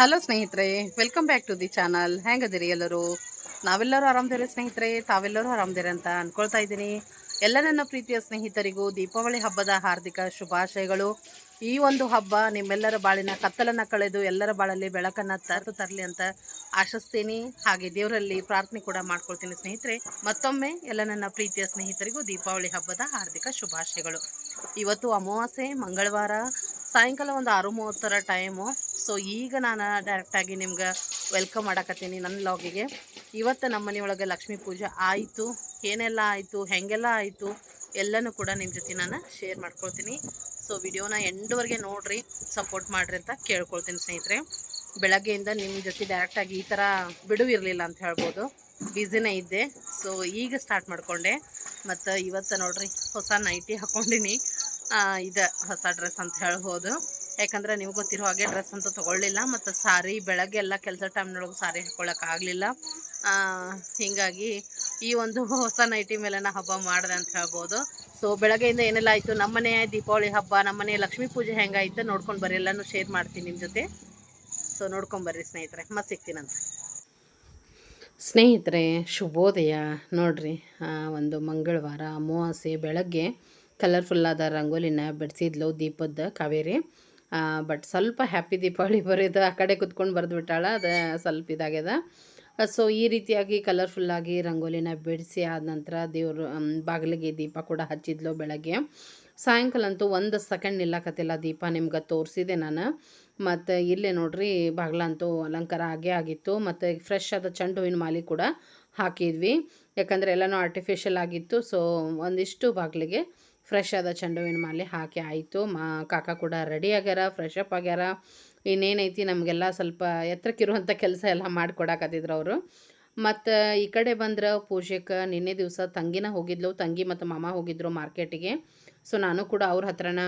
Hello ಸ್ನೇಹಿತರೆ welcome back to the channel ಹೆಂಗದಿರಿ ಎಲ್ಲರೂ? ನಾವೆಲ್ಲರೂ ಆರಾಮದಿರಿ ಸ್ನೇಹಿತರೆ, ತಾವೆಲ್ಲರೂ ಆರಾಮದಿರಿ ಅಂತ ಅಂದ್ಕೊಳ್ತಾ ಇದ್ದೀನಿ. ಎಲ್ಲ ನನ್ನ ಪ್ರೀತಿಯ ಸ್ನೇಹಿತರಿಗೂ ದೀಪಾವಳಿ ಹಬ್ಬದ ಹಾರ್ದಿಕ ಶುಭಾಶಯಗಳು. ಈ ಒಂದು ಹಬ್ಬ ನಿಮ್ಮೆಲ್ಲರ ಬಾಳಿನ ಕತ್ತಲನ್ನು ಕಳೆದು ಎಲ್ಲರ ಬಾಳಲ್ಲಿ ಬೆಳಕನ್ನು ತರದು ತರಲಿ ಅಂತ ಆಶಿಸ್ತೀನಿ. ಹಾಗೆ ದೇವರಲ್ಲಿ ಪ್ರಾರ್ಥನೆ ಕೂಡ ಮಾಡ್ಕೊಳ್ತೀನಿ ಸ್ನೇಹಿತರೆ. ಮತ್ತೊಮ್ಮೆ ಎಲ್ಲ ನನ್ನ ಪ್ರೀತಿಯ ಸ್ನೇಹಿತರಿಗೂ ದೀಪಾವಳಿ ಹಬ್ಬದ ಹಾರ್ದಿಕ ಶುಭಾಶಯಗಳು. ಇವತ್ತು ಅಮಾವಾಸ್ಯೆ, ಮಂಗಳವಾರ, ಸಾಯಂಕಾಲ ಒಂದು ಆರು ಮೂವತ್ತರ ಟೈಮು ಸೊ ಈಗ ನಾನು ಡೈರೆಕ್ಟಾಗಿ ನಿಮ್ಗೆ ವೆಲ್ಕಮ್ ಮಾಡಕತ್ತೀನಿ ನನ್ನ ಲಾಗಿಗೆ ಇವತ್ತು ನಮ್ಮ ಮನೆಯೊಳಗೆ ಲಕ್ಷ್ಮೀ ಪೂಜೆ ಆಯಿತು. ಏನೆಲ್ಲ ಆಯಿತು? ಹೆಂಗೆಲ್ಲ ಆಯಿತು? ಎಲ್ಲನೂ ಕೂಡ ನಿಮ್ಮ ಜೊತೆ ನಾನು ಶೇರ್ ಮಾಡ್ಕೊಳ್ತೀನಿ. ಸೊ ವಿಡಿಯೋನ ಎಂಡವರೆಗೆ ನೋಡ್ರಿ ಸಪೋರ್ಟ್ ಮಾಡಿರಿ ಅಂತ ಕೇಳ್ಕೊಳ್ತೀನಿ ಸ್ನೇಹಿತರೆ. ಬೆಳಗ್ಗೆಯಿಂದ ನಿಮ್ಮ ಜೊತೆ ಡೈರೆಕ್ಟಾಗಿ ಈ ಥರ ಬಿಡುವಿರಲಿಲ್ಲ ಅಂತ ಹೇಳ್ಬೋದು. ಬ್ಯುಸಿನೇ ಇದ್ದೆ. ಸೊ ಈಗ ಸ್ಟಾರ್ಟ್ ಮಾಡಿಕೊಂಡೆ. ಮತ್ತು ಇವತ್ತು ನೋಡ್ರಿ, ಹೊಸ ನೈಟಿ ಹಾಕ್ಕೊಂಡಿನಿ ಇದು ಹೊಸ ಡ್ರೆಸ್ ಅಂತ ಹೇಳ್ಬೋದು. ಯಾಕಂದ್ರೆ ನೀವು ಗೊತ್ತಿರೋ ಹಾಗೆ ಡ್ರೆಸ್ ಅಂತೂ ತೊಗೊಳ್ಳಿಲ್ಲ, ಮತ್ತು ಸಾರಿ, ಬೆಳಗ್ಗೆ ಎಲ್ಲ ಕೆಲಸ ಟೈಮ್ನೊಳಗೆ ಸಾರಿ ಹಾಕ್ಕೊಳ್ಳೋಕ್ಕಾಗಲಿಲ್ಲ ಹೀಗಾಗಿ ಈ ಒಂದು ಹೊಸ ನೈಟಿ ಮೇಲೆ ನಾ ಹಬ್ಬ ಮಾಡಿದೆ ಅಂತ ಹೇಳ್ಬೋದು. ಸೊ ಬೆಳಗ್ಗೆಯಿಂದ ಏನೆಲ್ಲ ಆಯಿತು? ನಮ್ಮನೆ ದೀಪಾವಳಿ ಹಬ್ಬ ನಮ್ಮನೆ ಲಕ್ಷ್ಮೀ ಪೂಜೆ ಹೆಂಗಾಯ್ತು? ನೋಡ್ಕೊಂಡು ಬರ್ರಿ, ಎಲ್ಲನೂ ಶೇರ್ ಮಾಡ್ತೀನಿ ನಿಮ್ಮ ಜೊತೆ. ಸೊ ನೋಡ್ಕೊಂಬರ್ರಿ ಸ್ನೇಹಿತರೆ, ಮತ್ತೆ ಸಿಗ್ತೀನಂತ ಸ್ನೇಹಿತರೆ, ಶುಭೋದಯ. ನೋಡ್ರಿ ಒಂದು ಮಂಗಳವಾರ, ಅಮಾವಾಸ್ಯೆ ಬೆಳಗ್ಗೆ ಕಲರ್ಫುಲ್ಲಾದ ರಂಗೋಲಿನ ಬಿಡಿಸಿದ್ಲು ದೀಪದ ಕಾವೇರಿ. ಬಟ್ ಸ್ವಲ್ಪ ಹ್ಯಾಪಿ ದೀಪಾವಳಿ ಬರೋದು ಆ ಕಡೆ ಕುತ್ಕೊಂಡು ಬರೆದು ಬಿಟ್ಟಾಳ ಅದು ಸ್ವಲ್ಪ ಇದಾಗ್ಯದ. ಸೊ ಈ ರೀತಿಯಾಗಿ ಕಲರ್ಫುಲ್ಲಾಗಿ ರಂಗೋಲಿನ ಬಿಡಿಸಿ ಆದ ನಂತರ ದೇವರು ಬಾಗಿಲಿಗೆ ದೀಪ ಕೂಡ ಹಚ್ಚಿದ್ಲು ಬೆಳಗ್ಗೆ. ಸಾಯಂಕಾಲ ಅಂತೂ ಒಂದು ಸೆಕೆಂಡ್ ನಿಲ್ಲಕತ್ತಿಲ್ಲ ದೀಪ ನಿಮ್ಗೆ ತೋರಿಸಿದೆ ನಾನು. ಮತ್ತು ಇಲ್ಲೇ ನೋಡ್ರಿ, ಬಾಗ್ಲಂತೂ ಅಲಂಕಾರ ಆಗೇ ಆಗಿತ್ತು. ಮತ್ತು ಫ್ರೆಶ್ ಆದ ಚೆಂಡು ಹೂವಿನ ಮಾಲಿ ಕೂಡ ಹಾಕಿದ್ವಿ. ಯಾಕಂದರೆ ಎಲ್ಲನೂ ಆರ್ಟಿಫಿಷಿಯಲ್ ಆಗಿತ್ತು. ಸೊ ಒಂದಿಷ್ಟು ಬಾಗಿಲಿಗೆ ಫ್ರೆಶ್ ಆದ ಚೆಂಡು ಹೂವಿನ ಮಾಲೆ ಹಾಕಿ ಆಯಿತು. ಮಾ, ಕಾಕ ಕೂಡ ರೆಡಿ ಆಗ್ಯಾರ ಫ್ರೆಶ್ ಅಪ್ ಆಗ್ಯಾರ. ಇನ್ನೇನೈತಿ ನಮಗೆಲ್ಲ ಸ್ವಲ್ಪ ಎತ್ತರಕ್ಕಿರುವಂಥ ಕೆಲಸ ಎಲ್ಲ ಮಾಡಿಕೊಡಕತ್ತಿದ್ರು ಅವರು. ಮತ್ತು ಈ ಕಡೆ ಬಂದ್ರೆ ಪೂಜೆಗೆ ನಿನ್ನೆ ದಿವಸ ತಂಗಿನ ಹೋಗಿದ್ಲು. ತಂಗಿ ಮತ್ತು ಮಾಮ ಹೋಗಿದ್ರು ಮಾರ್ಕೆಟಿಗೆ. ಸೊ ನಾನು ಕೂಡ ಅವ್ರ ಹತ್ರನ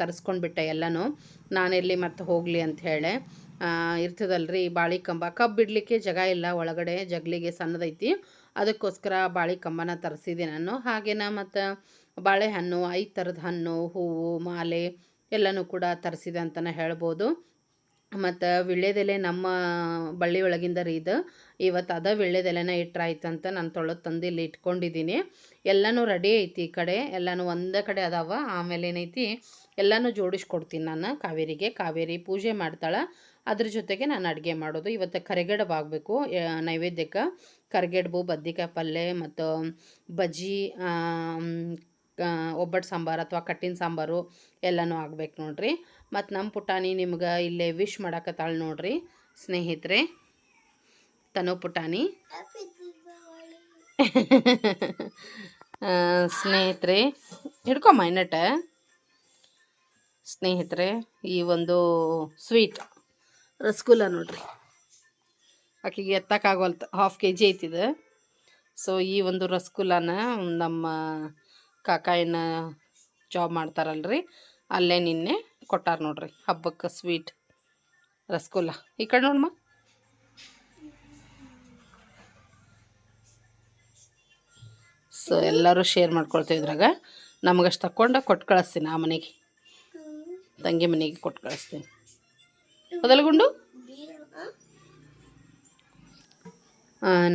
ತರಿಸ್ಕೊಂಡ್ಬಿಟ್ಟೆ ಎಲ್ಲನೂ. ನಾನೆಲ್ಲಿ ಮತ್ತೆ ಹೋಗಲಿ ಅಂತ ಹೇಳಿ. ಇರ್ತದಲ್ರಿ ಬಾಳಿ ಕಂಬ. ಕಬ್ಬು ಬಿಡಲಿಕ್ಕೆ ಜಾಗ ಇಲ್ಲ, ಒಳಗಡೆ ಜಗಲಿಗೆ ಸಣ್ಣದೈತಿ. ಅದಕ್ಕೋಸ್ಕರ ಬಾಳಿ ಕಂಬನ ತರಿಸಿದೆ ನಾನು. ಹಾಗೇನ ಮತ್ತು ಬಾಳೆಹಣ್ಣು ಐದು ಥರದ ಹಣ್ಣು, ಹೂವು, ಮಾಲೆ ಎಲ್ಲನೂ ಕೂಡ ತರಿಸಿದೆ ಅಂತಲೇ ಹೇಳ್ಬೋದು. ಮತ್ತು ವಿಳ್ಯದೆಲೆ ನಮ್ಮ ಬಳ್ಳಿ ಒಳಗಿಂದ ರೀ ಇದು ಇವತ್ತು ಅದ ವಿಳ್ಯದೆಲೆನ ಇಟ್ಟರಾಯ್ತಂತ ನಾನು ತೊಳೆದು ತಂದು ಇಲ್ಲಿ ಇಟ್ಕೊಂಡಿದ್ದೀನಿ ಎಲ್ಲನೂ ರೆಡಿ ಐತಿ ಈ ಕಡೆ, ಎಲ್ಲನೂ ಒಂದೇ ಕಡೆ ಅದಾವ. ಆಮೇಲೆ ಏನೈತಿ, ಎಲ್ಲನೂ ಜೋಡಿಸ್ಕೊಡ್ತೀನಿ ನಾನು ಕಾವೇರಿಗೆ. ಕಾವೇರಿ ಪೂಜೆ ಮಾಡ್ತಾಳೆ. ಅದ್ರ ಜೊತೆಗೆ ನಾನು ಅಡುಗೆ ಮಾಡೋದು. ಇವತ್ತು ಕರಿಗಡಬಾಗಬೇಕು ನೈವೇದ್ಯಕ್ಕೆ. ಕರಿಗಡ್ಬು, ಬದ್ನಿಕಾಯಿ ಪಲ್ಯ ಮತ್ತು ಬಜ್ಜಿ ಒಬ್ಬಟ್ಟು ಸಾಂಬಾರು ಅಥವಾ ಕಟ್ಟಿನ ಸಾಂಬಾರು ಎಲ್ಲನೂ ಆಗ್ಬೇಕು ನೋಡ್ರಿ. ಮತ್ತು ನಮ್ಮ ಪುಟಾಣಿ ನಿಮ್ಗೆ ಇಲ್ಲೇ ವಿಶ್ ಮಾಡಾಕತ್ತಾಳೆ ನೋಡ್ರಿ ಸ್ನೇಹಿತರೆ. ತನು ಪುಟಾಣಿ. ಸ್ನೇಹಿತರೆ, ಹಿಡ್ಕೊ ಇನ್ನಟ ಸ್ನೇಹಿತರೆ, ಈ ಒಂದು ಸ್ವೀಟ್ ರಸಗುಲ್ಲ ನೋಡ್ರಿ. ಆಕೆಗೆ ಎತ್ತಕ್ಕಾಗವಲ್ತು ಹಾಫ್ ಕೆ ಜಿ ಐತಿದೆ ಸೊ ಈ ಒಂದು ರಸಗುಲ್ಲನ ನಮ್ಮ ಕಾಕ ಏನು ಜಾಬ್ ಮಾಡ್ತಾರಲ್ರಿ. ಅಲ್ಲೇ ನಿನ್ನೆ ಕೊಟ್ಟಾರ ನೋಡ್ರಿ ಹಬ್ಬಕ್ಕೆ ಸ್ವೀಟ್ ರಸಗುಲ್ಲ. ಈ ಕಡೆ ನೋಡಮ್ಮ ಸೊ ಎಲ್ಲರೂ ಶೇರ್ ಮಾಡ್ಕೊಳ್ತೀವಿ ಇದ್ರಾಗ. ನಮಗಷ್ಟು ತಕ್ಕೊಂಡು ಕೊಟ್ಟು ಕಳಿಸ್ತೀನಿ ಆ ಮನೆಗೆ. ತಂಗಿ ಮನೆಗೆ ಕೊಟ್ಟು ಕಳಿಸ್ತೀನಿ. ಮೊದಲಗುಂಡು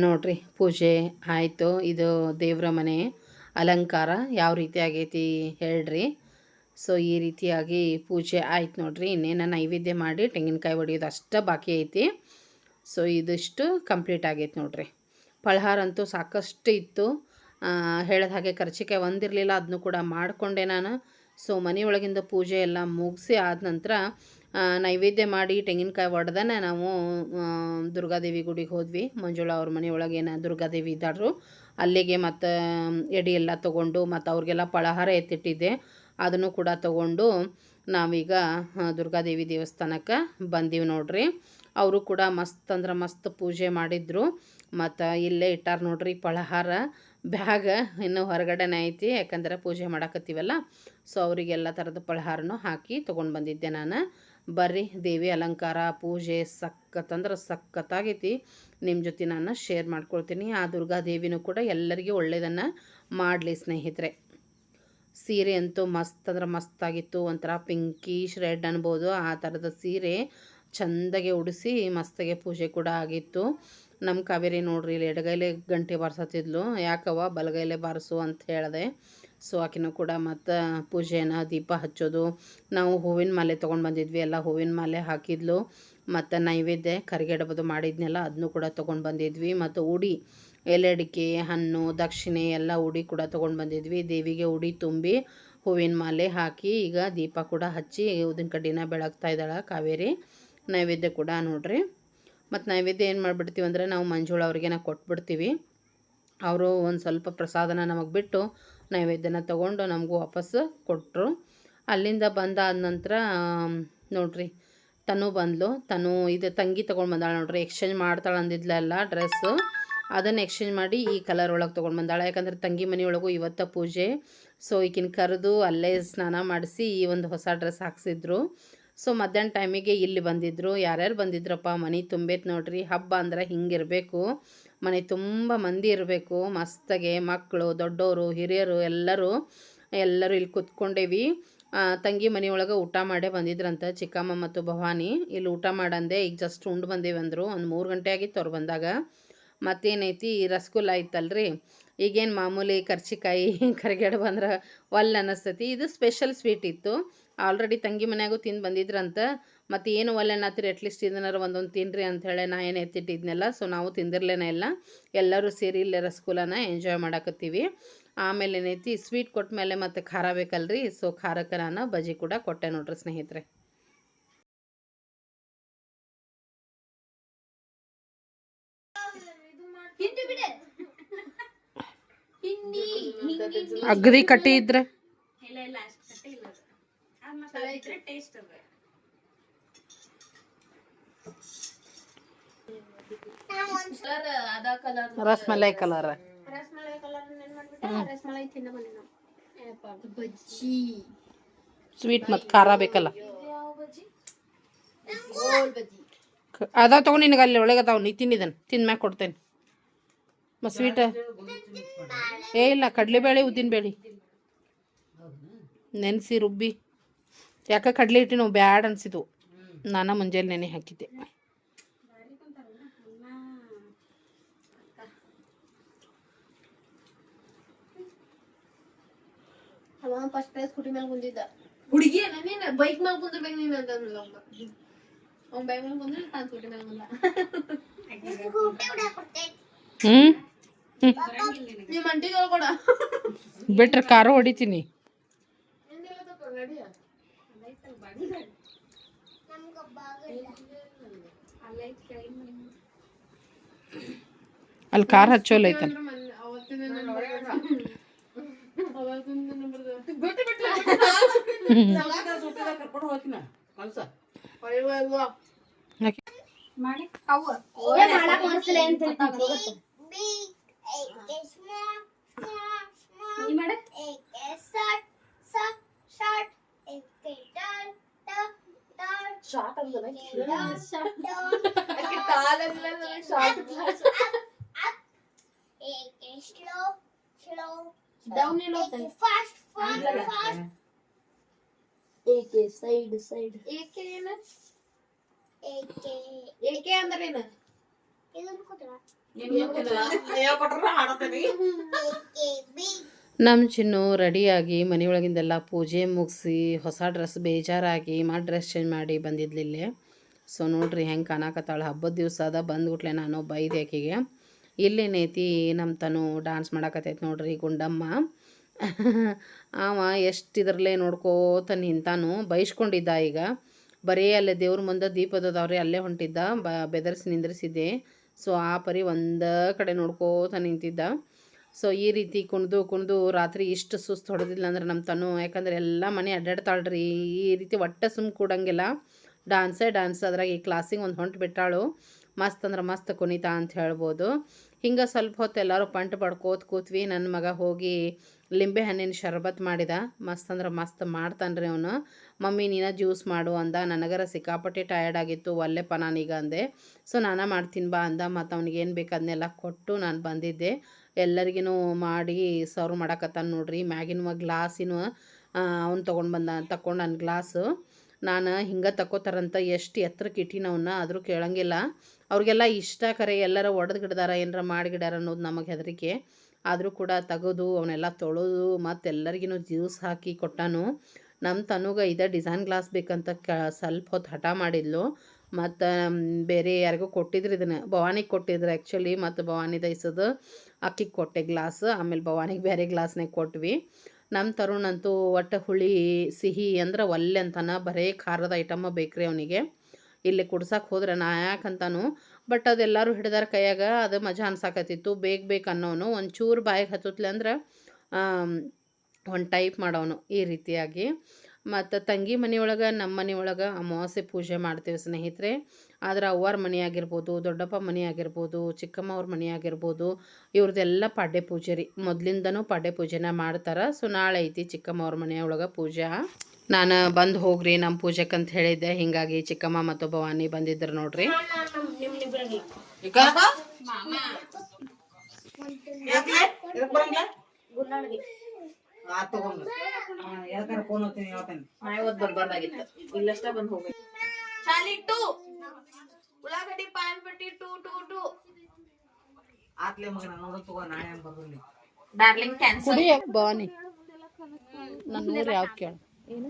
ನೋಡ್ರಿ ಪೂಜೆ ಆಯಿತು. ಇದು ದೇವರ ಮನೆ. ಅಲಂಕಾರ ಯಾವ ರೀತಿ ಆಗೈತಿ ಹೇಳ್ರಿ. ಸೊ ಈ ರೀತಿಯಾಗಿ ಪೂಜೆ ಆಯ್ತು ನೋಡ್ರಿ. ಇನ್ನೇನು ನೈವೇದ್ಯ ಮಾಡಿ ತೆಂಗಿನಕಾಯಿ ಹೊಡೆಯೋದು ಅಷ್ಟೇ ಬಾಕಿ ಐತಿ. ಸೊ ಇದಿಷ್ಟು ಕಂಪ್ಲೀಟ್ ಆಗೈತೆ ನೋಡ್ರಿ. ಪಳಹಾರ ಅಂತೂ ಸಾಕಷ್ಟು ಇತ್ತು. ಹೇಳಿದ ಹಾಗೆ ಕರ್ಚಿಕಾಯಿ ಒಂದಿರಲಿಲ್ಲ ಅದನ್ನು ಕೂಡ ಮಾಡಿಕೊಂಡೆ ನಾನು. ಸೊ ಮನೆಯೊಳಗಿಂದ ಪೂಜೆ ಎಲ್ಲ ಮುಗಿಸಿ ಆದ ನಂತರ ನೈವೇದ್ಯ ಮಾಡಿ ತೆಂಗಿನಕಾಯಿ ಒಡೆದನೇ ನಾವು ದುರ್ಗಾದೇವಿ ಗುಡಿಗೆ ಹೋದ್ವಿ. ಮಂಜುಳಾ ಅವ್ರ ಮನೆಯೊಳಗೆ ಏನು ದುರ್ಗಾದೇವಿ ಇದ್ದಾಡ್ರು ಅಲ್ಲಿಗೆ ಮತ್ತು ಎಡೆ ಎಲ್ಲ ತೊಗೊಂಡು ಮತ್ತು ಅವ್ರಿಗೆಲ್ಲ ಪಳಹಾರ ಎತ್ತಿಟ್ಟಿದ್ದೆ. ಅದನ್ನು ಕೂಡ ತಗೊಂಡು ನಾವೀಗ ದುರ್ಗಾದೇವಿ ದೇವಸ್ಥಾನಕ್ಕೆ ಬಂದೀವಿ ನೋಡ್ರಿ. ಅವರು ಕೂಡ ಮಸ್ತ್ ಅಂದ್ರೆ ಮಸ್ತ್ ಪೂಜೆ ಮಾಡಿದ್ರು. ಮತ್ತು ಇಲ್ಲೇ ಇಟ್ಟಾರ ನೋಡ್ರಿ ಪಳಹಾರ. ಬ್ಯಾಗ ಇನ್ನೂ ಹೊರಗಡೆನೇ ಐತಿ, ಯಾಕಂದ್ರೆ ಪೂಜೆ ಮಾಡಕತ್ತೀವಲ್ಲ. ಸೊ ಅವರಿಗೆಲ್ಲ ಥರದ ಪಳಹಾರನೂ ಹಾಕಿ ತೊಗೊಂಡು ಬಂದಿದ್ದೆ ನಾನು. ಬರ್ರಿ, ದೇವಿ ಅಲಂಕಾರ, ಪೂಜೆ ಸಖತ್ತಂದ್ರೆ ಸಖತ್ತಾಗೈತಿ. ನಿಮ್ಮ ಜೊತೆ ನಾನು ಶೇರ್ ಮಾಡ್ಕೊಳ್ತೀನಿ. ಆ ದುರ್ಗಾದೇವಿನೂ ಕೂಡ ಎಲ್ಲರಿಗೂ ಒಳ್ಳೆಯದನ್ನು ಮಾಡಲಿ ಸ್ನೇಹಿತರೆ. ಸೀರೆ ಅಂತೂ ಮಸ್ತ್ ಅಂದ್ರೆ ಮಸ್ತ್ ಆಗಿತ್ತು ಒಂಥರ ಪಿಂಕಿಶ್ ರೆಡ್ ಅನ್ಬೋದು. ಆ ಥರದ ಸೀರೆ ಚಂದಾಗೆ ಉಡಿಸಿ ಮಸ್ತಾಗೆ ಪೂಜೆ ಕೂಡ ಆಗಿತ್ತು. ನಮ್ಮ ಕಾವೇರಿ ನೋಡ್ರಿ, ಇಲ್ಲಿ ಎಡಗೈಲೆ ಗಂಟೆ ಬಾರಿಸತ್ತಿದ್ಲು ಯಾಕವ್ವ? ಬಲಗೈಲೆ ಬಾರಿಸು ಅಂತ ಹೇಳಿದೆ. ಸೊ ಆಕಿನೂ ಕೂಡ ಮತ್ತು ಪೂಜೆನ ದೀಪ ಹಚ್ಚೋದು. ನಾವು ಹೂವಿನ ಮಾಲೆ ತೊಗೊಂಡು ಬಂದಿದ್ವಿ. ಎಲ್ಲ ಹೂವಿನ ಮಾಲೆ ಹಾಕಿದ್ಲು. ಮತ್ತು ನೈವೇದ್ಯ ಕರಿಗಡಬದು ಮಾಡಿದ್ನೆಲ್ಲ ಅದನ್ನು ಕೂಡ ತೊಗೊಂಡು ಬಂದಿದ್ವಿ. ಮತ್ತು ಉಡಿ ಎಲೆಡಿಕೆ ಹಣ್ಣು, ದಕ್ಷಿಣೆ ಎಲ್ಲ ಉಡಿ ಕೂಡ ತೊಗೊಂಡು ಬಂದಿದ್ವಿ. ದೇವಿಗೆ ಉಡಿ ತುಂಬಿ ಹೂವಿನ ಮಾಲೆ ಹಾಕಿ ಈಗ ದೀಪ ಕೂಡ ಹಚ್ಚಿ ಉದಿನ ಕಡ್ಡಿನ ಬೆಳಗ್ತಾ ಇದ್ದಾಳೆ ಕಾವೇರಿ. ನೈವೇದ್ಯ ಕೂಡ ನೋಡ್ರಿ. ಮತ್ತು ನೈವೇದ್ಯ ಏನು ಮಾಡಿಬಿಡ್ತೀವಿ ಅಂದರೆ ನಾವು ಮಂಜುಳ ಅವ್ರಿಗೆ ನಾವು ಕೊಟ್ಬಿಡ್ತೀವಿ. ಅವರು ಒಂದು ಸ್ವಲ್ಪ ಪ್ರಸಾದನ ನಮಗೆ ಬಿಟ್ಟು ನೈವೇದ್ಯನ ತೊಗೊಂಡು ನಮಗೂ ವಾಪಸ್ ಕೊಟ್ಟರು ಅಲ್ಲಿಂದ ಬಂದಾದ ನಂತರ ನೋಡ್ರಿ, ತನು ಬಂದಳು ತನು ಇದು ತಂಗಿ ತೊಗೊಂಡು ಬಂದಾಳೆ ನೋಡ್ರಿ ಎಕ್ಸ್ಚೇಂಜ್ ಮಾಡ್ತಾಳೆ ಅಂದಿದ್ಲಲ್ಲ ಡ್ರೆಸ್ಸು ಅದನ್ನು ಎಕ್ಸ್ಚೇಂಜ್ ಮಾಡಿ ಈ ಕಲರ್ ಒಳಗೆ ತೊಗೊಂಡು ಬಂದಾಳೆ. ಯಾಕಂದ್ರೆ ತಂಗಿ ಮನೆಯೊಳಗೂ ಇವತ್ತ ಪೂಜೆ. ಸೊ ಈಕಿನ ಕರೆದು ಅಲ್ಲೇ ಸ್ನಾನ ಮಾಡಿಸಿ ಈ ಒಂದು ಹೊಸ ಡ್ರೆಸ್ ಹಾಕ್ಸಿದ್ರು. ಸೊ ಮಧ್ಯಾಹ್ನ ಟೈಮಿಗೆ ಇಲ್ಲಿ ಬಂದಿದ್ದರು ಯಾರ್ಯಾರು ಬಂದಿದ್ರಪ್ಪ ಮನೆ ತುಂಬೈತೆ ನೋಡ್ರಿ. ಹಬ್ಬ ಅಂದ್ರೆ ಹಿಂಗಿರಬೇಕು. ಮನೆ ತುಂಬ ಮಂದಿ ಇರಬೇಕು. ಮಸ್ತಾಗೆ ಮಕ್ಕಳು ದೊಡ್ಡವರು ಹಿರಿಯರು ಎಲ್ಲರೂ ಎಲ್ಲರೂ ಇಲ್ಲಿ ಕುತ್ಕೊಂಡೇವಿ. ತಂಗಿ ಮನೆಯೊಳಗೆ ಊಟ ಮಾಡೇ ಬಂದಿದ್ರಂತ ಚಿಕ್ಕಮ್ಮ ಮತ್ತು ಭವಾನಿ. ಇಲ್ಲಿ ಊಟ ಮಾಡಂದೆ ಈಗ ಜಸ್ಟ್ ಉಂಡು ಬಂದೇವಿ ಅಂದರು. ಒಂದು ಮೂರು ಗಂಟೆ ಆಗಿತ್ತು ಅವ್ರು ಬಂದಾಗ. ಮತ್ತೇನೈತಿ? ರಸಗುಲ್ಲ ಐತಲ್ರಿ ಈಗೇನು ಮಾಮೂಲಿ ಕರ್ಚಿಕಾಯಿ, ಕರಿಗೆಡ ಬಂದ್ರೆ ಒಲ್ಲ ಅನ್ನಿಸ್ತೈತಿ ಇದು ಸ್ಪೆಷಲ್ ಸ್ವೀಟ್ ಇತ್ತು. ಆಲ್ರೆಡಿ ತಂಗಿ ಮನೆಯಾಗೂ ತಿಂದು ಬಂದಿದ್ರಂತ. ಮತ್ತು ಏನು ಒಲ್ಲೆನಾತ್ರಿ ಅನ್ನತ್ತೀರಿ ಅಟ್ಲೀಸ್ಟ್ ಇದನ್ನಾರು ಒಂದೊಂದು ತಿನ್ನಿರಿ ಅಂಥೇಳಿ ನಾ ಏನು ಎತ್ತಿಟ್ಟಿದ್ನಲ್ಲ ಸೊ ನಾವು ತಿಂದಿರ್ಲೇನೆ ಇಲ್ಲ. ಎಲ್ಲರೂ ಸೇರಿ ಇಲ್ಲೇ ರಸಗುಲ್ಲನ ಎಂಜಾಯ್ ಮಾಡಾಕತ್ತೀವಿ. ಆಮೇಲೆ ಏನೈತಿ ಸ್ವೀಟ್ ಕೊಟ್ಟ ಮೇಲೆ ಮತ್ತೆ ಖಾರ ಬೇಕಲ್ರಿ ಸೊ ಖಾರಕ್ಕೆ ನಾನು ಬಜ್ಜಿ ಕೂಡ ಕೊಟ್ಟೆ ನೋಡ್ರಿ ಸ್ನೇಹಿತರೆ. ಅಗ್ರಿ ಅಗದಿ ಕಟ್ಟಿ ಇದ್ರೆ? ಇಲ್ಲ ಇಲ್ಲ ಅಷ್ಟು ಕಟ್ಟೆ ಇಲ್ಲ. ಅದು ಅದು ಟೇಸ್ಟ್ ಅದು ಕಲರ್ ಅದ colour rasmalai colour rasmalai colour ಏನ್ ಮಾಡ್ಬಿಟ್ಟೆ? ರಸಮಲೈ ತಿನ್ನ ಬಂದೆ ನಾವು ಬಜ್ಜಿ. ಸ್ವೀಟ್ ಮತ್ತು ಖಾರ ಬೇಕಲ್ಲ? ಅದ ಬಜ್ಜಿ? ಗೋಲ್ ಬಜ್ಜಿ. ಅದಾವ ತಗೊಂಡು ನಿನಗೆ ಅಲ್ಲಿ ಒಳಗೆ ಅದಾವ ನೀ ತಿನ್ನಿದನ್ ತಿಂದ್ಮ್ಯಾಗ ಕೊಡ್ತೇನೆ. ಮತ್ತು ಸ್ವೀಟ ಏ ಇಲ್ಲ ಕಡಲೆಬೇಳೆ ಉದ್ದಿನಬೇಳೆ. ನೆನೆಸಿ ರುಬ್ಬಿ. ಯಾಕೆ ಕಡಲೆ ಹಿಟ್ಟು ನಾವು ಬ್ಯಾಡ್ ಅನ್ಸಿದ್ವು. ನಾನು ಮುಂಜಾನೆ ನೆನೆ ಹಾಕಿದ್ದೆ. ಅವ ಫಸ್ಟ್ ಪ್ರೈಸ್ ಸ್ಕೂಟಿ ಮೇಲೆ ಕುಂದಿದ್ದ ಹುಡುಗಿ ನೀನ್ ಬೈಕ್ ಮೇಲೆ ಕುಂದಿರ್ಬೇಕು ನೀನ್ ಅಂತ ಅಂದ್ಲು ಅವ್ನ ಅವ್ನ ಬೈಕ್ ಮೇಲೆ ಕುಂದ್ರೆ ತಾನು ಸ್ಕೂಟಿ ಮೇಲೆ ಕುಂದ. ಹ್ಮ್? ನಿಮ್ಮ ಅಂಟಿಗಳು ಕೂಡ ಬಿಟ್ರೆ ಕಾರು ಹೊಡಿತೀನಿ. ಅಲ್ಲಿ ಕಾರ್ ಹಚ್ಚೋಲ್ ಐತಲ್ಲ. ಬಿಟ್ಟು ಬಿಟ್ಟು ಕರ್ಕೊಂಡು ಹೋಗ್ತೀನಿ ಕಲ್ಸ ಮಾಡಿ ಅವು ಮಾಡಕ್ ಮನಸ್ಸಿಲ್ಲ ಅಂತ ನೀ ಮಾಡ ಶಾರ್ಟ್ ಅಂದ್ರೆ ಶಾರ್ಟ್ ಸ್ಲೋ ಸ್ಲೋ ಯಾಕೆ? ಫಾಸ್ಟ್ ಫಾಸ್ಟ್ ಏಕೆ ಸೈಡ್ ಸೈಡ್ ಏಕೆ ಏನ ಏಕೆ ಅಂದ್ರೆ ಏನ ನಮ್ಮ ಚಿನ್ನು ರೆಡಿಯಾಗಿ ಮನೆಯೊಳಗಿಂದೆಲ್ಲ ಪೂಜೆ ಮುಗಿಸಿ ಹೊಸ ಡ್ರೆಸ್ ಬೇಜಾರಾಗಿ ಮಾಡಿ ಡ್ರೆಸ್ ಚೇಂಜ್ ಮಾಡಿ ಬಂದಿದ್ಲಿಲ್ಲೇ ಸೊ ನೋಡ್ರಿ ಹೆಂಗೆ ಕಾಣಕತ್ತಾಳ. ಹಬ್ಬದ ದಿವಸ ಅದ ಬಂದ್ಬಿಟ್ಲೆ ನಾನು ಬೈದೆ ಆಕಿಗೆ ಇಲ್ಲೇನೈತಿ ನಮ್ಮ ತನು ಡಾನ್ಸ್ ಮಾಡಾಕತ್ತೈತಿ ನೋಡ್ರಿ ಗುಂಡಮ್ಮ. ಅವ ಎಷ್ಟು ಇದರಲ್ಲೇ ನೋಡ್ಕೋತ ನಿಂತಾನು, ಬೈಸ್ಕೊಂಡಿದ್ದ ಈಗ. ಬರೀ ಅಲ್ಲೇ ದೇವ್ರ ಮುಂದೆ ದೀಪದವ್ರಿ ಅಲ್ಲೇ ಹೊಂಟಿದ್ದ, ಬ, ಬೆದರ್ಸಿ ನಿಂದ್ರಿಸಿದ್ದೆ. ಸೊ ಆ ಪರಿ ಒಂದ ಕಡೆ ನೋಡ್ಕೋತ ನಿಂತಿದ್ದ. ಸೊ ಈ ರೀತಿ ಕುಣಿದು ಕುಣಿದು ರಾತ್ರಿ ಇಷ್ಟು ಸುಸ್ತು ಹೊಡೆದಿಲ್ಲ ಅಂದ್ರೆ ನಮ್ಮ ತನು ಯಾಕಂದ್ರೆ ಎಲ್ಲ ಮನೆ ಅಡ್ಡಾಡ್ತಾಳ್ರಿ. ಈ ರೀತಿ ಒಟ್ಟೆ ಸುಮ್ಮ ಕೂಡಂಗಿಲ್ಲ. ಡಾನ್ಸೇ ಡಾನ್ಸ್ ಅದ್ರಾಗ ಈ ಕ್ಲಾಸಿಗೆ ಒಂದು ಹೊಂಟು ಬಿಟ್ಟಾಳು. ಮಸ್ತ್ ಅಂದ್ರೆ ಮಸ್ತ್ ಕುಣಿತ ಅಂತ ಹೇಳ್ಬೋದು. ಹಿಂಗೆ ಸ್ವಲ್ಪ ಹೊತ್ತು ಎಲ್ಲರೂ ಪಂಟ್ ಪಡ್ಕೋತ ಕೂತ್ವಿ. ನನ್ನ ಮಗ ಹೋಗಿ ಲಿಂಬೆ ಹಣ್ಣಿನ ಶರ್ಬತ್ ಮಾಡಿದ. ಮಸ್ತ್ ಅಂದ್ರೆ ಮಸ್ತ್ ಮಾಡ್ತಾನ್ರಿ ಅವನು. ಮಮ್ಮಿ, ನೀನ ಜ್ಯೂಸ್ ಮಾಡು ಅಂದ. ನನಗರ ಸಿಕ್ಕಾಪಟ್ಟೆ ಟಯರ್ಡ್ ಆಗಿತ್ತು. ಒಲ್ಲೆಪ್ಪ ನಾನೀಗ ಅಂದೆ. ಸೊ, ನಾನು ಮಾಡ್ತೀನಿ ಬಾ ಅಂದ. ಮತ್ತು ಅವ್ನಿಗೆ ಏನು ಬೇಕು ಅದನ್ನೆಲ್ಲ ಕೊಟ್ಟು ನಾನು ಬಂದಿದ್ದೆ. ಎಲ್ಲರಿಗೂ ಮಾಡಿ ಸರ್ವ್ ಮಾಡಕತ್ತಾನ ನೋಡ್ರಿ. ಮ್ಯಾಗಿನ ಗ್ಲಾಸಿನ ಅವ್ನು ತೊಗೊಂಡು ಬಂದ ತಗೊಂಡು ನನ್ನ ಗ್ಲಾಸು. ನಾನು ಹಿಂಗೆ ತಕೋತಾರಂತ ಎಷ್ಟು ಎತ್ತರಕ್ಕೆ ಇಟ್ಟಿನವನ್ನ ಆದರೂ ಕೇಳಂಗಿಲ್ಲ. ಅವ್ರಿಗೆಲ್ಲ ಇಷ್ಟ ಕರೆ ಎಲ್ಲರ ಒಡೆದು ಗಿಡದಾರ, ಏನಾರ ಮಾಡಿಗಿಡಾರ ಅನ್ನೋದು ನಮಗೆ ಹೆದರಿಕೆ. ಆದರೂ ಕೂಡ ತೆಗೆದು ಅವನ್ನೆಲ್ಲ ತೊಳೆದು ಮತ್ತೆಲ್ಲರಿಗೂ ಜ್ಯೂಸ್ ಹಾಕಿ ಕೊಟ್ಟನು. ನಮ್ಮ ತನುಗೆ ಇದೇ ಡಿಸೈನ್ ಗ್ಲಾಸ್ ಬೇಕಂತ ಕ, ಸ್ವಲ್ಪ ಹೊತ್ತು ಹಠ ಮಾಡಿದ್ಲು. ಮತ್ತು ಬೇರೆ ಯಾರಿಗೂ ಕೊಟ್ಟಿದ್ರು ಇದನ್ನು. ಭವಾನಿಗೆ ಕೊಟ್ಟಿದ್ರು ಆ್ಯಕ್ಚುಲಿ ಮತ್ತು ಭವಾನಿ ದಯಿಸೋದು ಅಕ್ಕಿಗೆ ಕೊಟ್ಟೆ ಗ್ಲಾಸ್. ಆಮೇಲೆ ಭವಾನಿಗೆ ಬೇರೆ ಗ್ಲಾಸ್ನಾಗ ಕೊಟ್ವಿ. ನಮ್ಮ ತರುಣ್ ಅಂತೂ ಒಟ್ಟು ಹುಳಿ, ಸಿಹಿ ಅಂದ್ರೆ ಒಲ್ಲೆ ಅಂತನ. ಬರೇ ಖಾರದ ಐಟಮ್ಮ ಬೇಕ್ರಿ ಅವನಿಗೆ. ಇಲ್ಲಿ ಕುಡ್ಸಕ್ಕೆ ಹೋದ್ರೆ ನಾ ಯಾಕಂತಾನು ಬಟ್ ಅದೆಲ್ಲರೂ ಹಿಡಿದಾರ ಕೈಯಾಗ ಅದು ಮಜಾ ಅನ್ಸಾಕತ್ತಿತ್ತು. ಬೇಗ ಬೇಕು ಅನ್ನೋನು. ಒಂಚೂರು ಬಾಯಿಗೆ ಹತ್ತುತ್ತಲೆ ಅಂದ್ರೆ ಒಂದು ಟೈಪ್ ಮಾಡೋನು ಈ ರೀತಿಯಾಗಿ. ಮತ್ತು ತಂಗಿ ಮನೆಯೊಳಗೆ ನಮ್ಮ ಮನೆಯೊಳಗೆ ಅಮಾವಾಸ್ಯೆ ಪೂಜೆ ಮಾಡ್ತೀವಿ ಸ್ನೇಹಿತರೆ. ಆದ್ರೆ ಅವ್ವಾರ ಮನೆ ಆಗಿರ್ಬೋದು ದೊಡ್ಡಪ್ಪ ಮನೆ ಆಗಿರ್ಬೋದು ಚಿಕ್ಕಮ್ಮ ಅವ್ರ ಮನೆ ಆಗಿರ್ಬೋದು ಇವ್ರದ್ದೆಲ್ಲ ಪಾಡ್ಯ ಪೂಜೆ ರೀ. ಮೊದಲಿಂದನೂ ಪಾಡ್ಯ ಪೂಜೆನ ಮಾಡ್ತಾರೆ. ಸೊ ನಾಳೆ ಐತಿ ಚಿಕ್ಕಮ್ಮ ಅವ್ರ ಮನೆಯೊಳಗೆ ಪೂಜಾ. ನಾನು ಬಂದು ಹೋಗ್ರಿ ನಮ್ಮ ಪೂಜೆಕ್ ಅಂತ ಹೇಳಿದ್ದೆ. ಹಿಂಗಾಗಿ ಚಿಕ್ಕಮ್ಮ ಮತ್ತು ಭವಾನಿ ಬಂದಿದ್ರು ನೋಡ್ರಿ. ಇಲ್ಲಷ್ಟ ಬಂದು ಹೋಗ್ಬೇಕು. ಚಾಲಿಟ್ಟು ಉಳ್ಳಾಗಡ್ಡಿ ಪಾನ್ ಪಟ್ಟಿ two two two darling cancel ಕುಡಿ ಭವಾನಿ ನನ್ನ ಊರು ಯಾವ ಕೇಳು. ಏನು?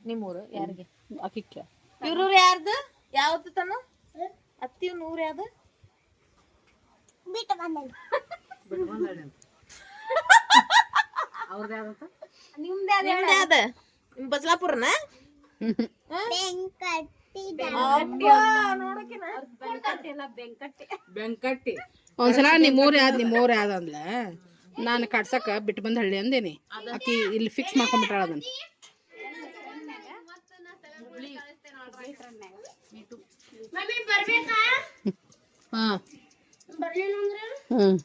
ನಿಮ್ಮೂರು ಯಾರಿಗೆ? ಅಕ್ಕಿ ಕೇಳು. ಇವ್ರೂರು ಯಾರ್ದು? ಯಾವ್ದು ತನು? ಅತ್ತಿ ನೂರು ಯಾವ್ದು? ನಿಮ್ದು ಯಾವ್ದು? ನಿಮ್ ಬಸ್ಲಾಪುರನ? ಬೆಂಕಟ್ಟಿ ಒಂದ್ಸಲ ನಿಮ್ಮೂರ್ ಯಾವ್ದು ನಿಮ್ಮೂರ್ ಯಾವ್ದು ಅಂದ್ಲ ನಾನು ಕಟ್ಸಕ್ಕ ಬಿಟ್ಟು ಬಂದ ಹಳ್ಳಿ ಅಂದೇನಿ. ಆಕಿ ಇಲ್ಲಿ ಫಿಕ್ಸ್ ಮಾಡ್ಕೊಂಡ್ಬಿಟ್ಟಾಳ ಅದನ್ನ. ಹಾ. ಹ್ಮ್.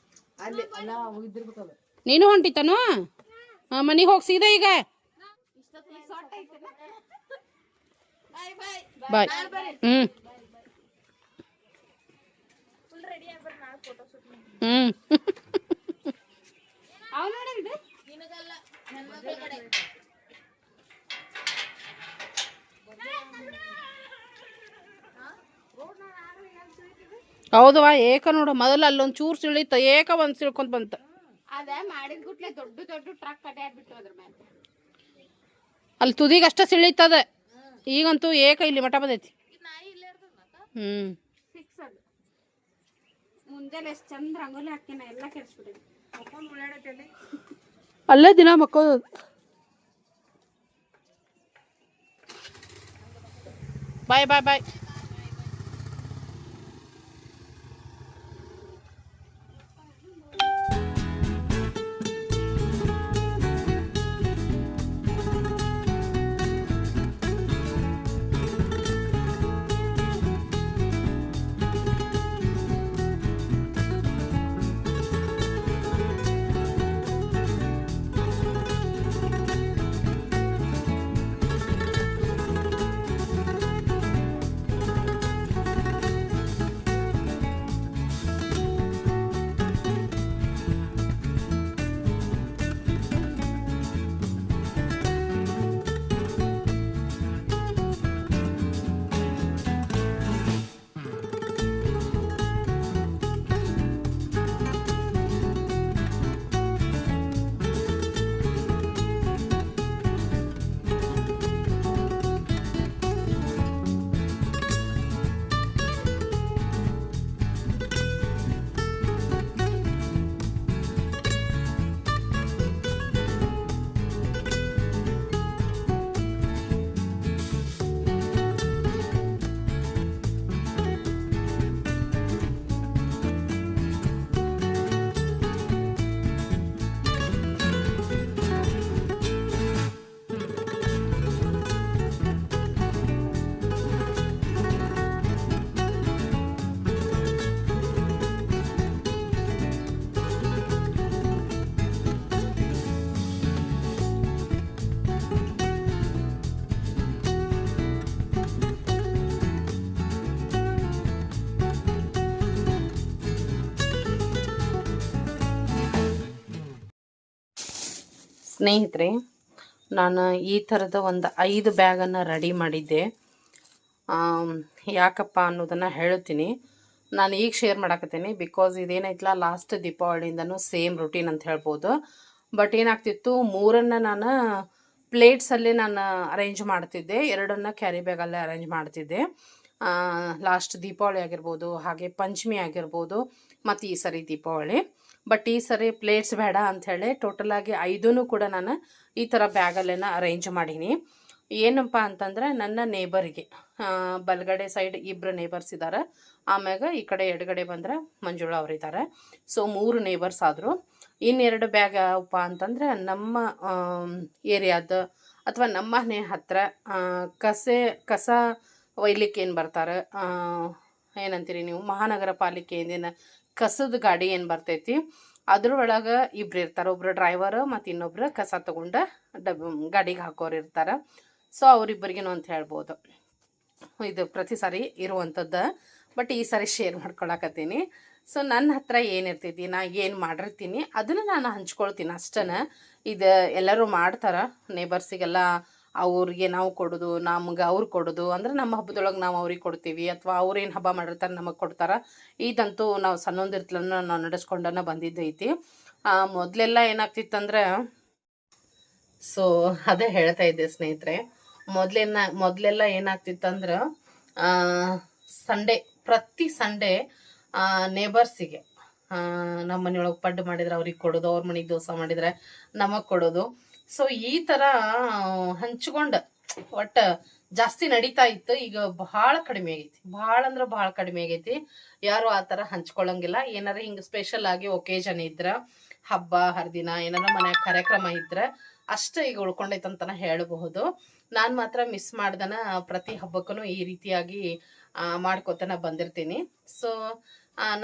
ನೀನು ಹೊಂಟಿತನು? ಮನಿಗೆ ಹೋಗಿ ಸೀದಾ ಈಗ. ಬಾಯ್ ಹೌದವ ಏಕ ನೋಡು. ಮೊದಲು ಅಲ್ಲೊಂದ್ ಚೂರು ಸಿಳಿತ ಏಕ ಒಂದ್ ಸಿಳ್ಕೊಂತ ಬಂತ. ಅದ ಮಾಡಿದ ಗುಟ್ಲೆ ದೊಡ್ಡ ದೊಡ್ಡ ಟ್ರಕ್ ಅಡ್ಯಾಡ್ಬಿಟ್ಟು ಅದ್ರ ಮೇಲೆ ಅಲ್ಲಿ ತುದಿಗಷ್ಟ ಸಿಳಿತದ ಈಗಂತೂ ಏಕ ಇಲ್ಲಿ ಮಠ ಬಂದೈತಿ. ಅದು ಮುಂಜಾನೆ ಎಷ್ಟು ಚಂದ ರಂಗೋಲಿ ಹಾಕಿನ ಎಲ್ಲ ಕೆಡ್ಸ್ಬಿಟ್ಟಿದ್ವಿ ಅಲ್ಲೇ ದಿನ ಮಕ್ಕೋದು ಬಾಯ್ ಬಾಯ್ ಬಾಯ್. ಸ್ನೇಹಿತರೆ, ನಾನು ಈ ಥರದ ಒಂದು ಐದು ಬ್ಯಾಗನ್ನು ರೆಡಿ ಮಾಡಿದ್ದೆ. ಯಾಕಪ್ಪ ಅನ್ನೋದನ್ನು ಹೇಳ್ತೀನಿ. ನಾನು ಈಗ ಶೇರ್ ಮಾಡಕತ್ತೀನಿ. ಬಿಕಾಸ್ ಇದೇನೈತಲ್ಲ ಲಾಸ್ಟ್ ದೀಪಾವಳಿಯಿಂದನೂ ಸೇಮ್ ರುಟೀನ್ ಅಂತ ಹೇಳ್ಬೋದು. ಬಟ್ ಏನಾಗ್ತಿತ್ತು, ಮೂರನ್ನು ನಾನು ಪ್ಲೇಟ್ಸಲ್ಲಿ ನಾನು ಅರೇಂಜ್ ಮಾಡ್ತಿದ್ದೆ. ಎರಡನ್ನು ಕ್ಯಾರಿ ಬ್ಯಾಗಲ್ಲೇ ಅರೇಂಜ್ ಮಾಡ್ತಿದ್ದೆ. ಲಾಸ್ಟ್ ದೀಪಾವಳಿ ಆಗಿರ್ಬೋದು, ಹಾಗೆ ಪಂಚಮಿ ಆಗಿರ್ಬೋದು, ಮತ್ತು ಈ ಸರಿ ದೀಪಾವಳಿ. ಬಟ್ ಈ ಸರಿ ಪ್ಲೇಟ್ಸ್ ಬೇಡ ಅಂಥೇಳಿ ಟೋಟಲಾಗಿ ಐದೂ ಕೂಡ ನಾನು ಈ ಥರ ಬ್ಯಾಗಲ್ಲೇನ ಅರೇಂಜ್ ಮಾಡೀನಿ. ಏನಪ್ಪ ಅಂತಂದ್ರೆ ನನ್ನ ನೇಬರಿಗೆ ಬಲಗಡೆ ಸೈಡ್ ಇಬ್ಬರು ನೇಬರ್ಸ್ ಇದ್ದಾರೆ ಆಮ್ಯಾಗ ಈ ಕಡೆ ಎಡಗಡೆ ಬಂದರೆ ಮಂಜುಳಾ ಅವರಿದ್ದಾರೆ ಸೊ ಮೂರು ನೇಬರ್ಸ್ ಆದರು. ಇನ್ನೆರಡು ಬ್ಯಾಗ್ ಯಾವಪ್ಪ ಅಂತಂದ್ರೆ ನಮ್ಮ ಏರಿಯಾದ ಅಥವಾ ನಮ್ಮ ಮನೆ ಹತ್ತಿರ ಕಸೆ, ಕಸ ಒಯ್ಲಿಕ್ಕೆ ಏನು ಬರ್ತಾರೆ ಏನಂತೀರಿ ನೀವು? ಮಹಾನಗರ ಪಾಲಿಕೆಯಿಂದ ಕಸದ ಗಾಡಿ ಏನು ಬರ್ತೈತಿ? ಅದ್ರೊಳಗೆ ಇಬ್ರು ಇರ್ತಾರೆ. ಒಬ್ರು ಡ್ರೈವರ್ ಮತ್ತು ಇನ್ನೊಬ್ರು ಕಸ ತಗೊಂಡ ಡಬ್ ಗಾಡಿಗೆ ಹಾಕೋರು ಇರ್ತಾರೆ. ಸೊ ಅವರಿಬ್ಬರಿಗೇನು ಅಂತ ಹೇಳ್ಬೋದು. ಇದು ಪ್ರತಿ ಸಾರಿ ಇರುವಂಥದ್ದು ಬಟ್ ಈ ಸಾರಿ ಶೇರ್ ಮಾಡ್ಕೊಳಕತ್ತೀನಿ. ಸೊ ನನ್ನ ಹತ್ರ ಏನಿರ್ತೈತಿ ನಾ ಏನು ಮಾಡಿರ್ತೀನಿ? ಅದನ್ನು ನಾನು ಹಂಚ್ಕೊಳ್ತೀನಿ ಅಷ್ಟೇ ಇದು ಎಲ್ಲರೂ ಮಾಡ್ತಾರೆ. ನೇಬರ್ಸಿಗೆಲ್ಲ ಅವ್ರಿಗೆ ನಾವು ಕೊಡೋದು, ನಮ್ಗೆ ಅವ್ರು ಕೊಡೋದು, ಅಂದ್ರೆ ನಮ್ಮ ಹಬ್ಬದೊಳಗೆ ನಾವು ಅವ್ರಿಗೆ ಕೊಡ್ತೀವಿ, ಅಥವಾ ಅವ್ರೇನು ಹಬ್ಬ ಮಾಡಿರ್ತಾರೆ ನಮಗೆ ಕೊಡ್ತಾರೆ. ಇದಂತೂ ನಾವು ಸಣ್ಣೊಂದಿರ್ತಲನ್ನ ನಾವು ನಡೆಸ್ಕೊಂಡನ ಬಂದಿದ್ದೈತಿ. ಮೊದಲೆಲ್ಲ ಏನಾಗ್ತಿತ್ತಂದ್ರೆ, ಸೊ, ಅದೇ ಹೇಳ್ತಾ ಇದ್ದೆ ಸ್ನೇಹಿತರೆ ಮೊದಲೇನ ಮೊದಲೆಲ್ಲ ಏನಾಗ್ತಿತ್ತಂದ್ರೆ ಸಂಡೇ, ಪ್ರತಿ ಸಂಡೇ ನೇಬರ್ಸಿಗೆ ನಮ್ಮ ಮನೆಯೊಳಗೆ ಪಡ್ಡು ಮಾಡಿದ್ರೆ ಅವ್ರಿಗೆ ಕೊಡೋದು, ಅವ್ರ ಮನೆಗೆ ದೋಸೆ ಮಾಡಿದರೆ ನಮಗೆ ಕೊಡೋದು. ಸೊ ಈ ತರ ಹಂಚ್ಕೊಂಡ ಒಟ್ಟ ಜಾಸ್ತಿ ನಡೀತಾ ಇತ್ತು. ಈಗ ಬಹಳ ಕಡಿಮೆ ಆಗೈತಿ. ಬಹಳ ಅಂದ್ರ ಬಹಳ ಕಡಿಮೆ ಆಗೈತಿ. ಯಾರು ಆ ತರ ಹಂಚ್ಕೊಳ್ಳಂಗಿಲ್ಲ ಏನಾರ ಹಿಂಗ ಸ್ಪೆಷಲ್ ಆಗಿ ಒಕೇಜನ್ ಇದ್ರ, ಹಬ್ಬ, ಹರಿದಿನ, ಏನಾರ ಮನೆ ಕಾರ್ಯಕ್ರಮ ಇದ್ರ, ಅಷ್ಟೇ ಈಗ ಉಳ್ಕೊಂಡೈತೆ ಅಂತನ ಹೇಳಬಹುದು. ನಾನು ಮಾತ್ರ ಮಿಸ್ ಮಾಡ್ದನ ಪ್ರತಿ ಹಬ್ಬಕ್ಕೂ ಈ ರೀತಿಯಾಗಿ ಮಾಡ್ಕೊತನ ಬಂದಿರ್ತೀನಿ. ಸೊ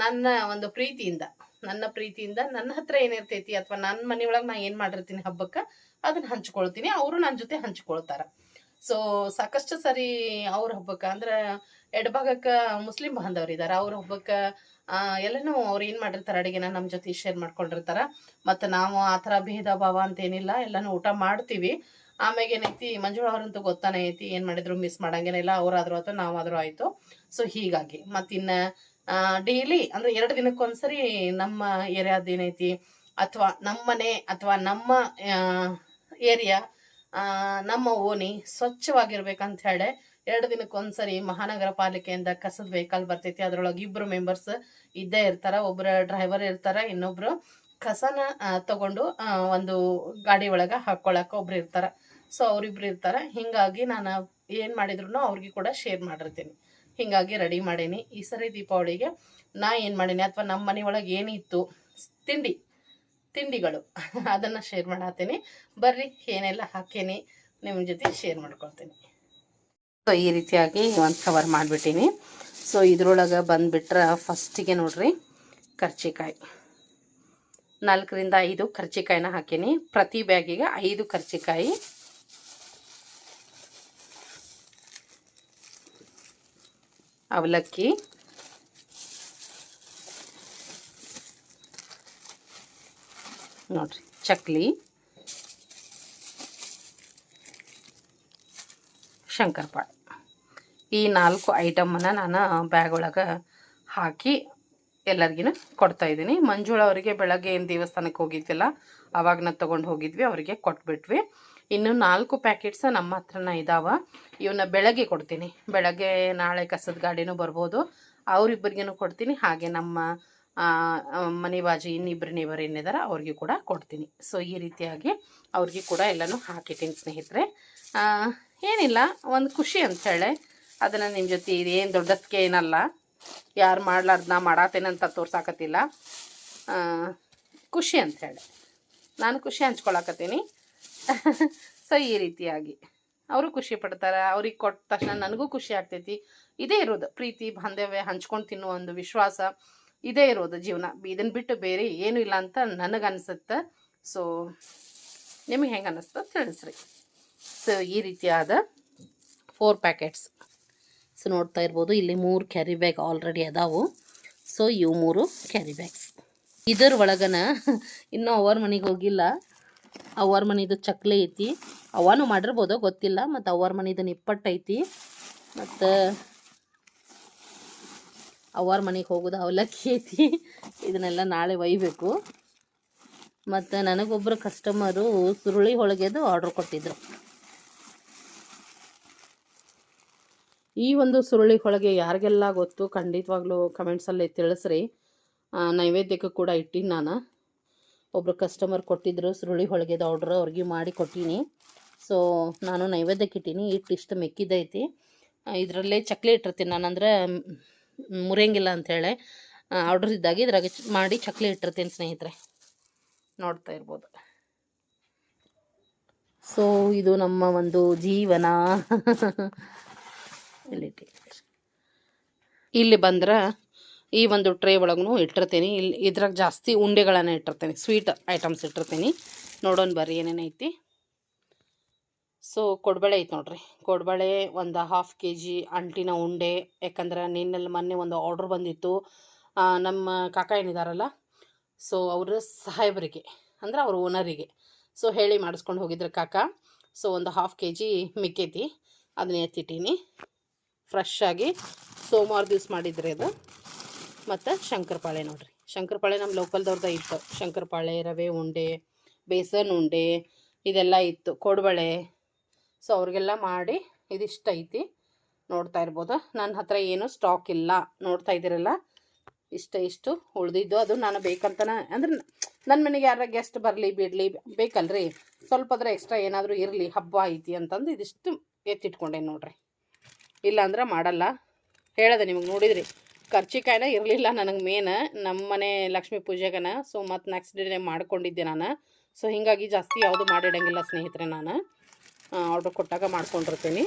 ನನ್ನ ಒಂದು ಪ್ರೀತಿಯಿಂದ, ನನ್ನ ಪ್ರೀತಿಯಿಂದ ನನ್ನ ಹತ್ರ ಏನಿರ್ತೈತಿ ಅಥವಾ ನನ್ನ ಮನೆಯೊಳಗೆ ನಾ ಏನು ಮಾಡಿರ್ತೀನಿ ಹಬ್ಬಕ್ಕೆ ಅದನ್ನ ಹಂಚ್ಕೊಳ್ತೀನಿ ಅವರು ನನ್ನ ಜೊತೆ ಹಂಚ್ಕೊಳ್ತಾರ. ಸೊ ಸಾಕಷ್ಟು ಸರಿ ಅವ್ರ ಹಬ್ಬಕ್ಕೆ ಅಂದ್ರೆ ಎಡಭಾಗಕ್ಕೆ ಮುಸ್ಲಿಂ ಬಾಂಧವ್ರು ಇದ್ದಾರೆ ಅವ್ರ ಹಬ್ಬಕ್ಕೆ ಎಲ್ಲನೂ ಅವ್ರು ಏನು ಮಾಡಿರ್ತಾರೆ, ಅಡುಗೆನ ನಮ್ಮ ಜೊತೆ ಶೇರ್ ಮಾಡ್ಕೊಂಡಿರ್ತಾರೆ. ಮತ್ತು ನಾವು ಆ ಥರ ಭೇದ ಭಾವ ಅಂತ ಏನಿಲ್ಲ, ಎಲ್ಲನೂ ಊಟ ಮಾಡ್ತೀವಿ. ಆಮ್ಯಾಗ ಏನೈತಿ, ಮಂಜುಳ ಅವ್ರಂತೂ ಗೊತ್ತಾನೆ ಐತಿ, ಏನು ಮಾಡಿದ್ರು ಮಿಸ್ ಮಾಡಂಗೇನಿಲ್ಲ ಅವ್ರಾದ್ರೂ ಆಯ್ತು, ನಾವಾದ್ರೂ ಆಯಿತು. ಸೊ ಹೀಗಾಗಿ ಮತ್ತಿನ್ನು ಡೈಲಿ ಅಂದರೆ ಎರಡು ದಿನಕ್ಕೊಂದ್ಸರಿ ನಮ್ಮ ಏರಿಯಾದ ಏನೈತಿ, ಅಥವಾ ನಮ್ಮನೆ, ಅಥವಾ ನಮ್ಮ ಏರಿಯಾ ನಮ್ಮ ಓಣಿ ಸ್ವಚ್ಛವಾಗಿರ್ಬೇಕಂತ ಹೇಳಿ ಎರಡು ದಿನಕ್ಕೊಂದ್ಸರಿ ಮಹಾನಗರ ಪಾಲಿಕೆಯಿಂದ ಕಸದ ವೆಹಿಕಲ್ ಬರ್ತೈತಿ. ಅದರೊಳಗೆ ಇಬ್ಬರು ಮೆಂಬರ್ಸ್ ಇದ್ದೇ ಇರ್ತಾರ, ಒಬ್ರು ಡ್ರೈವರ್ ಇರ್ತಾರ, ಇನ್ನೊಬ್ರು ಕಸನ ತಗೊಂಡು ಒಂದು ಗಾಡಿ ಒಳಗೆ ಹಾಕ್ಕೊಳಕ್ಕೆ ಒಬ್ರು ಇರ್ತಾರ. ಸೊ ಅವರಿಬ್ರು ಇರ್ತಾರ. ಹಿಂಗಾಗಿ ನಾನು ಏನು ಮಾಡಿದ್ರು ಅವ್ರಿಗೆ ಕೂಡ ಶೇರ್ ಮಾಡಿರ್ತೀನಿ. ಹಿಂಗಾಗಿ ರೆಡಿ ಮಾಡೀನಿ. ಈ ಸರಿ ದೀಪಾವಳಿಗೆ ನಾ ಏನು ಮಾಡೀನಿ? ಅಥವಾ ನಮ್ಮ ಮನೆಯೊಳಗೆ ಏನಿತ್ತು? ತಿಂಡಿ. ತಿಂಡಿಗಳು. ಅದನ್ನು ಶೇರ್ ಮಾಡತ್ತೀನಿ ಬರ್ರಿ, ಏನೆಲ್ಲ ಹಾಕೇನಿ ನಿಮ್ಮ ಜೊತೆ ಶೇರ್ ಮಾಡ್ಕೊಳ್ತೀನಿ. ಸೊ ಈ ರೀತಿಯಾಗಿ ಒಂದು ಕವರ್ ಮಾಡಿಬಿಟ್ಟೀನಿ. ಸೊ ಇದ್ರೊಳಗೆ ಬಂದುಬಿಟ್ರೆ ಫಸ್ಟಿಗೆ ನೋಡ್ರಿ ಕರ್ಚಿಕಾಯಿ. ನಾಲ್ಕರಿಂದ ಐದು ಕರ್ಚಿಕಾಯಿನ ಹಾಕೀನಿ. ಪ್ರತಿ ಬ್ಯಾಗಿಗೆ ಐದು ಕರ್ಚಿಕಾಯಿ. ಅವಲಕ್ಕಿ ನೋಡ್ರಿ ಚಕ್ಲಿ ಶಂಕರ್ಪಾಳೆ. ಈ ನಾಲ್ಕು ಐಟಮನ್ನು ನಾನು ಬ್ಯಾಗ್ ಒಳಗೆ ಹಾಕಿ ಎಲ್ಲರಿಗೂ ಕೊಡ್ತಾ ಇದ್ದೀನಿ. ಮಂಜುಳ ಅವರಿಗೆ ಬೆಳಗ್ಗೆ ಏನು ದೇವಸ್ಥಾನಕ್ಕೆ ಹೋಗಿದ್ದಿಲ್ಲ ಅವಾಗ ನಾನು ತೊಗೊಂಡು ಹೋಗಿದ್ವಿ, ಅವರಿಗೆ ಕೊಟ್ಬಿಟ್ವಿ. ಇನ್ನು ನಾಲ್ಕು ಪ್ಯಾಕೆಟ್ಸ ನಮ್ಮ ಹತ್ರನ ಇದಾವೆ. ಇವನ್ನ ಬೆಳಗ್ಗೆ ಕೊಡ್ತೀನಿ. ಬೆಳಗ್ಗೆ ನಾಳೆ ಕಸದ ಗಾಡಿನೂ ಬರ್ಬೋದು. ಅವರಿಬ್ಬರಿಗೂ ಕೊಡ್ತೀನಿ. ಹಾಗೆ ನಮ್ಮ ಮನೆ ಬಾಜು ಇನ್ನಿಬ್ಬರು ನೇಬರ್ ಏನಿದಾರೆ ಅವ್ರಿಗೆ ಕೂಡ ಕೊಡ್ತೀನಿ. ಸೊ ಈ ರೀತಿಯಾಗಿ ಅವ್ರಿಗೆ ಕೂಡ ಎಲ್ಲನೂ ಹಾಕಿಟ್ಟೀನಿ ಸ್ನೇಹಿತರೆ. ಏನಿಲ್ಲ, ಒಂದು ಖುಷಿ ಅಂಥೇಳಿ ಅದನ್ನು ನಿಮ್ಮ ಜೊತೆ ಇದೇನು ದೊಡ್ಡದಕ್ಕೆ ಏನಲ್ಲ. ಯಾರು ಮಾಡ್ಲಾರ್ದು ನಾ ಮಾಡತ್ತೇನಂತ ತೋರ್ಸಾಕತ್ತಿಲ್ಲ. ಖುಷಿ ಅಂಥೇಳಿ ನಾನು ಖುಷಿ ಹಂಚ್ಕೊಳಕತ್ತೀನಿ. ಸೊ ಈ ರೀತಿಯಾಗಿ. ಅವರು ಖುಷಿ ಪಡ್ತಾರೆ, ಅವ್ರಿಗೆ ಕೊಟ್ಟ ತಕ್ಷಣ ನನಗೂ ಖುಷಿ ಆಗ್ತೈತಿ. ಇದೇ ಇರೋದು. ಪ್ರೀತಿ, ಬಾಂಧವ್ಯ ಹಂಚ್ಕೊಂಡು ತಿನ್ನುವ ಒಂದು ವಿಶ್ವಾಸ. ಇದೇ ಇರೋದು ಜೀವನ. ಇದನ್ನು ಬಿಟ್ಟು ಬೇರೆ ಏನೂ ಇಲ್ಲ ಅಂತ ನನಗೆ ಅನಿಸುತ್ತೆ ಸೊ ನಿಮಗೆ ಹೆಂಗೆ ಅನ್ನಿಸ್ತು ತಿಳಿಸ್ರಿ. ಸೊ ಈ ರೀತಿಯಾದ ಫೋರ್ ಪ್ಯಾಕೆಟ್ಸ್ ಸೊ ನೋಡ್ತಾ ಇರ್ಬೋದು, ಇಲ್ಲಿ ಮೂರು ಕ್ಯಾರಿ ಬ್ಯಾಗ್ ಆಲ್ರೆಡಿ ಅದಾವು. ಸೊ ಇವು ಮೂರು ಕ್ಯಾರಿ ಬ್ಯಾಗ್ಸ್ ಇದರ ಒಳಗನ ಇನ್ನೂ ಅವ್ರ ಮನೆಗೆ ಹೋಗಿಲ್ಲ. ಅವ್ರ ಮನೆದು ಚಕ್ಲಿ ಐತಿ. ಅವನು ಮಾಡಿರ್ಬೋದು ಗೊತ್ತಿಲ್ಲ, ಮತ್ತು ಅವ್ರ ಮನೆದು ನಿಪ್ಪಟ್ಟು ಐತಿ. ಮತ್ತು ಅವ್ವಾರ ಮನೆಗೆ ಹೋಗೋದು ಅವಲಕ್ಕಿ ಐತಿ ಇದನ್ನೆಲ್ಲ ನಾಳೆ ಒಯ್ಬೇಕು. ಮತ್ತು ನನಗೊಬ್ಬರು ಕಸ್ಟಮರು ಸುರುಳಿ ಹೋಳಿಗೆದು ಆರ್ಡ್ರ್ ಕೊಟ್ಟಿದ್ದರು ಈ ಒಂದು ಸುರುಳಿ ಹೋಳಿಗೆ ಯಾರಿಗೆಲ್ಲ ಗೊತ್ತು ಖಂಡಿತವಾಗ್ಲೂ ಕಮೆಂಟ್ಸಲ್ಲಿ ತಿಳಿಸ್ರಿ. ನೈವೇದ್ಯಕ್ಕೆ ಕೂಡ ಇಟ್ಟೀನಿ ನಾನು. ಒಬ್ಬರು ಕಸ್ಟಮರ್ ಕೊಟ್ಟಿದ್ದರು ಸುರುಳಿ ಹೋಳಿಗೆದು ಆರ್ಡ್ರ್ ಅವ್ರಿಗೆ ಮಾಡಿ ಕೊಟ್ಟೀನಿ. ಸೊ ನಾನು ನೈವೇದ್ಯಕ್ಕೆ ಇಟ್ಟೀನಿ. ಇಟ್ಟು ಇಷ್ಟು ಮೆಕ್ಕಿದೈತಿ ಇದರಲ್ಲೇ ಚಕ್ಲಿ ಇಟ್ಟಿರ್ತೀನಿ. ನಾನಂದ್ರೆ ಮುರಿಯಂಗಿಲ್ಲ ಅಂಥೇಳಿ ಆರ್ಡ್ರ್ ಇದ್ದಾಗ ಇದ್ರಾಗ ಮಾಡಿ ಚಕ್ಲಿ ಇಟ್ಟಿರ್ತೀನಿ ಸ್ನೇಹಿತರೆ. ನೋಡ್ತಾ ಇರ್ಬೋದು. ಸೊ ಇದು ನಮ್ಮ ಒಂದು ಜೀವನ. ಇಲ್ಲಿ ಬಂದ್ರೆ ಈ ಒಂದು ಟ್ರೇ ಒಳಗೂ ಇಟ್ಟಿರ್ತೀನಿ. ಇಲ್ಲಿ ಇದ್ರಾಗ ಜಾಸ್ತಿ ಉಂಡೆಗಳನ್ನು ಇಟ್ಟಿರ್ತೀನಿ. ಸ್ವೀಟ್ ಐಟಮ್ಸ್ ಇಟ್ಟಿರ್ತೀನಿ. ನೋಡೋಣ ಬರ್ರಿ ಏನೇನೈತಿ. ಸೊ ಕೊಡಬಳೆ ಐತೆ ನೋಡ್ರಿ. ಕೊಡಬಳೆ ಒಂದು ಹಾಫ್ ಕೆ ಜಿ ಅಂಟಿನ ಉಂಡೆ, ಯಾಕಂದ್ರೆ ನಿನ್ನಲ್ಲಿ ಮೊನ್ನೆ ಒಂದು ಆರ್ಡ್ರ್ ಬಂದಿತ್ತು. ನಮ್ಮ ಕಾಕ ಏನಿದಾರಲ್ಲ ಸೊ ಅವ್ರ ಸಾಹೇಬರಿಗೆ, ಅಂದ್ರೆ ಅವ್ರ ಓನರಿಗೆ ಸೊ ಹೇಳಿ ಮಾಡಿಸ್ಕೊಂಡು ಹೋಗಿದ್ರು ಕಾಕ. ಸೊ ಒಂದು ಹಾಫ್ ಕೆ ಜಿ ಮಿಕ್ಕೈತಿ. ಅದನ್ನ ಎತ್ತಿಟ್ಟೀನಿ. ಫ್ರೆಶ್ ಆಗಿ ಸೋಮವಾರ ದಿವಸ ಮಾಡಿದ್ರಿ ಅದು. ಮತ್ತು ಶಂಕರಪಾಳೆ ನೋಡ್ರಿ. ಶಂಕರಪಾಳೆ ನಮ್ಮ ಲೋಕಲ್ದವ್ರದ್ದು ಇತ್ತು. ಶಂಕರಪಾಳೆ, ರವೆ ಉಂಡೆ, ಬೇಸನ್ ಉಂಡೆ, ಇದೆಲ್ಲ ಇತ್ತು. ಕೋಡ್ಬಳೆ ಸೊ, ಅವ್ರಿಗೆಲ್ಲ ಮಾಡಿ ಇದಿಷ್ಟ ಐತಿ. ನೋಡ್ತಾ ಇರ್ಬೋದು. ನನ್ನ ಹತ್ರ ಏನು ಸ್ಟಾಕ್ ಇಲ್ಲ. ನೋಡ್ತಾ ಇದ್ದೀರಲ್ಲ? ಇಷ್ಟ ಇಷ್ಟು ಉಳಿದಿದ್ದು. ಅದು ನಾನು ಬೇಕಂತನ ಅಂದ್ರೆ ನನ್ನ ಮನೆಗೆ ಯಾರ ಗೆಸ್ಟ್ ಬರಲಿ, ಬಿಡಲಿ ಬೇಕಲ್ರಿ. ಸ್ವಲ್ಪ ಅದ್ರ ಎಕ್ಸ್ಟ್ರಾ ಏನಾದರೂ ಇರಲಿ, ಹಬ್ಬ ಐತಿ ಅಂತಂದು ಇದಿಷ್ಟು ಎತ್ತಿಟ್ಕೊಂಡೆ ನೋಡ್ರಿ. ಇಲ್ಲಾಂದ್ರೆ ಮಾಡಲ್ಲ. ಹೇಳದೆ ನಿಮಗೆ ನೋಡಿದ್ರಿ. ಖರ್ಚಿಕಾಯಿನ ಇರಲಿಲ್ಲ ನನಗೆ ಮೇನ್ ನಮ್ಮ ಮನೆ ಲಕ್ಷ್ಮೀ ಪೂಜೆಗನ. ಸೊ ಮತ್ತು ನೆಕ್ಸ್ಟ್ ಡೇ ಮಾಡ್ಕೊಂಡಿದ್ದೆ ನಾನು. ಸೊ ಹೀಗಾಗಿ ಜಾಸ್ತಿ ಯಾವುದು ಮಾಡಿಡಂಗಿಲ್ಲ ಸ್ನೇಹಿತರೆ ನಾನು. ಆರ್ಡ್ರ್ ಕೊಟ್ಟಾಗ ಮಾಡ್ಕೊಂಡಿರ್ತೀನಿ.